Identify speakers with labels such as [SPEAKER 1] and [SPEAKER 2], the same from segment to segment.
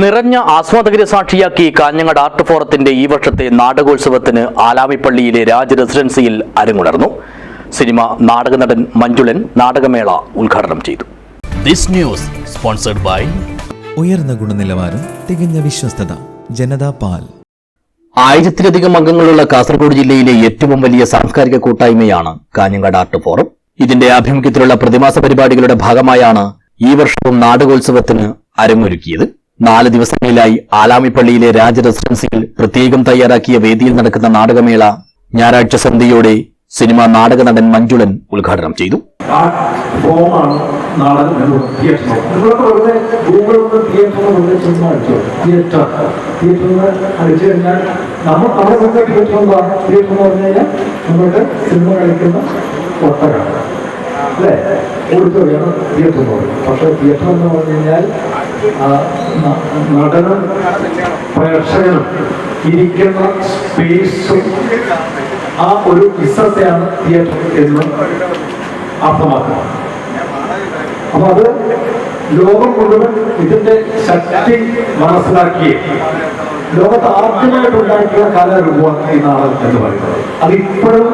[SPEAKER 1] നിറഞ്ഞ ആസ്വാദകരെ സാക്ഷിയാക്കി കാഞ്ഞങ്ങാട് ആർട്ട് ഫോറത്തിന്റെ ഈ വർഷത്തെ നാടകോത്സവത്തിന് ആലാമിപ്പള്ളിയിലെ രാജ റെസിഡൻസിയിൽ അരങ്ങുണർന്നു. സിനിമ നാടക നടൻ മഞ്ജുളൻ നാടകമേള ഉദ്ഘാടനം ചെയ്തു.
[SPEAKER 2] This news sponsored by
[SPEAKER 3] ഉയർന്ന ഗുണനിലവാരം തികഞ്ഞ വിശ്വസ്തത ജനതാ പാൽ.
[SPEAKER 1] ആയിരത്തിലധികം അംഗങ്ങളുള്ള കാസർഗോഡ് ജില്ലയിലെ ഏറ്റവും വലിയ സാംസ്കാരിക കൂട്ടായ്മയാണ് കാഞ്ഞങ്ങാട് ആർട്ട് ഫോറം. ഇതിന്റെ ആഭിമുഖ്യത്തിലുള്ള പ്രതിമാസ പരിപാടികളുടെ ഭാഗമായാണ് ഈ വർഷവും നാടകോത്സവത്തിന് അരങ്ങൊരുക്കിയത്. നാല് ദിവസങ്ങളിലായി ആലാമിപ്പള്ളിയിലെ രാജ റെസിഡൻസിയിൽ പ്രത്യേകം തയ്യാറാക്കിയ വേദിയിൽ നടക്കുന്ന നാടകമേള ഞായറാഴ്ച സന്ധ്യയോടെ സിനിമ നാടക നടൻ മഞ്ജുളൻ ഉദ്ഘാടനം ചെയ്തു.
[SPEAKER 4] അല്ലേ? തിയേറ്റർ എന്ന് പറഞ്ഞു കഴിഞ്ഞാൽ നടനും പ്രേക്ഷകനും ഇരിക്കുന്ന സ്പേസും ആ ഒരു ഇസത്തെയാണ് തിയേറ്റർ എന്ന് അർത്ഥമാക്കുന്നത് അപ്പൊ അത് ലോകം മുഴുവൻ ഇതിന്റെ ശക്തി മനസ്സിലാക്കി ലോകത്ത് ആദ്യമായിട്ട് ഉണ്ടാക്കിയ കലാരൂപമാണ് ഈ നാടകം എന്ന് പറയുന്നത്. അതിപ്പോഴും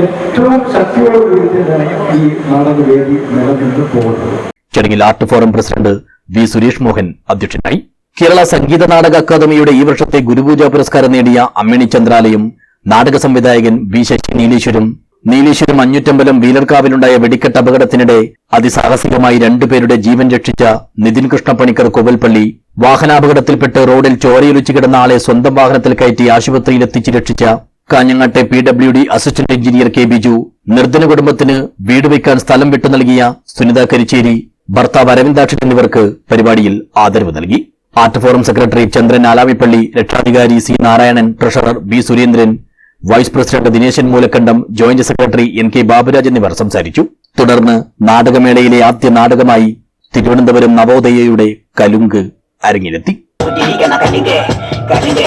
[SPEAKER 4] ഏറ്റവും ശക്തിയുള്ള രൂപത്തിൽ തന്നെയാണ് ഈ നാടകവേദി നിലനിന്ന് പോകുന്നത്.
[SPEAKER 1] ചടങ്ങിൽ art forum president V Suresh Mohan അധ്യക്ഷനായി. കേരള സംഗീത നാടക അക്കാദമിയുടെ ഈ വർഷത്തെ ഗുരുപൂജാ പുരസ്കാരം നേടിയ അമ്മിണി ചന്ദ്രാലയം നാടക സംവിധായകൻ വി ശശി നീലീശ്വരും നീലീശ്വരം അഞ്ഞൂറ്റമ്പലം വീലർക്കാവിലുണ്ടായ വെടിക്കെട്ട് അപകടത്തിനിടെ അതിസാഹസികമായി രണ്ടുപേരുടെ ജീവൻ രക്ഷിച്ച നിതിൻ കൃഷ്ണപ്പണിക്കർ കോവൽപ്പള്ളി വാഹനാപകടത്തിൽപ്പെട്ട് റോഡിൽ ചോരയൊലിച്ചു കിടന്ന ആളെ സ്വന്തം വാഹനത്തിൽ കയറ്റി ആശുപത്രിയിൽ എത്തിച്ച് രക്ഷിച്ച കാഞ്ഞങ്ങാട്ടെ P W D assistant engineer K Biju നിർദ്ധന കുടുംബത്തിന് വീട് വയ്ക്കാൻ സ്ഥലം വിട്ടു നൽകിയ സുനിത കരിച്ചേരി ഭർത്താവ് അരവിന്ദാക്ഷൻ എന്നിവർക്ക് പരിപാടിയിൽ ആദരവ് നൽകി art forum secretary Chandran Alamippally രക്ഷാധികാരി C Narayanan treasurer B Surendran vice president Dineshan Moolakkandam joint secretary N K Baburaj എന്നിവർ സംസാരിച്ചു തുടർന്ന് നാടകമേളയിലെ ആദ്യ നാടകമായി തിരുവനന്തപുരം നവോദയയുടെ കലുങ്ക് അരങ്ങിലെത്തി
[SPEAKER 5] ഇരിക്കണ കലിങ്ക് കലിങ്ക്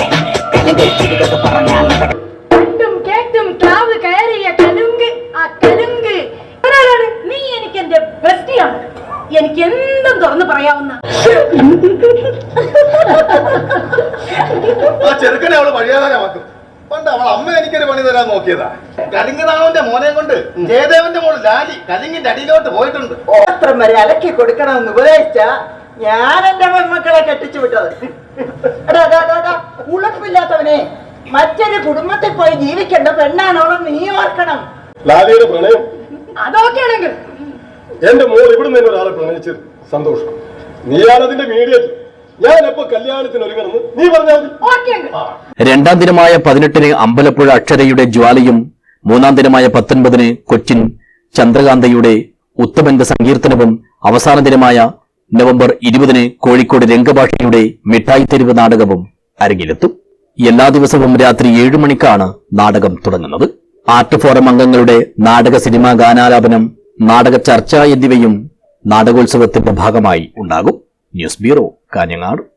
[SPEAKER 5] കലിങ്ക് ചുരുക്കത്ത് പറഞ്ഞാൽ
[SPEAKER 6] കണ്ടും കേട്ടും ക്ലാവ് കയറിയ കലുങ്ക് ആ കലുങ്ക് ഒരാളാണ് നീ എനിക്ക് എന്റെ ബെസ്റ്റിയാണ് എനിക്ക് എന്തും തുറന്നു പറയാവുന്ന.
[SPEAKER 7] ആ ചെറുക്കനെ അവൾ വഴിയാധാരമാക്കും പണ്ട് അവൾ അമ്മ എനിക്കൊരു പണി തരാൻ നോക്കിയതാ. കലിംഗനാവന്റെ മോനെ കൊണ്ട് ജയദേവന്റെ മോൾ ലാലി കലിംഗിന്റെ അടിയിലോട്ട് പോയിട്ടുണ്ട്.
[SPEAKER 8] പാത്രം വരെ അലക്കി കൊടുക്കണമെന്ന് ഉപദേശിച്ച ഞാൻ എന്റെ പെൺമക്കളെ കെട്ടിച്ചു വിട്ടത്. ഉളപ്പില്ലാത്തവനെ മറ്റൊരു കുടുംബത്തിൽ പോയി ജീവിക്കേണ്ട പെണ്ണാണോളം നീ ഓർക്കണം.
[SPEAKER 7] ലാലിയുടെ പ്രണയം.
[SPEAKER 6] അതൊക്കെ ആണെങ്കിൽ
[SPEAKER 7] എന്റെ മോൾ ഇവിടുന്ന് തന്നെ ഒരാളെ പ്രണയിച്ചത് സന്തോഷം. നീയാണതിന്റെ മീഡിയത്തിൽ
[SPEAKER 1] രണ്ടാം ദിനമായ പതിനെട്ടിന് അമ്പലപ്പുഴ അക്ഷരയുടെ ജ്വാലയും മൂന്നാം ദിനമായ പത്തൊൻപതിന് കൊച്ചിൻ ചന്ദ്രകാന്തയുടെ ഉത്തമന്റെ സങ്കീർത്തനവും അവസാന ദിനമായ നവംബർ ഇരുപതിന് കോഴിക്കോട് രംഗഭാഷയുടെ മിഠായി തെരുവ് നാടകവും അരങ്ങിലെത്തും. എല്ലാ ദിവസവും രാത്രി ഏഴു മണിക്കാണ് നാടകം തുടങ്ങുന്നത്. ആർട്ട് ഫോറം അംഗങ്ങളുടെ നാടക സിനിമാ ഗാനാലാപനം നാടക ചർച്ച എന്നിവയും നാടകോത്സവത്തിന്റെ ഭാഗമായി ഉണ്ടാകും. News bureau Kanhangad.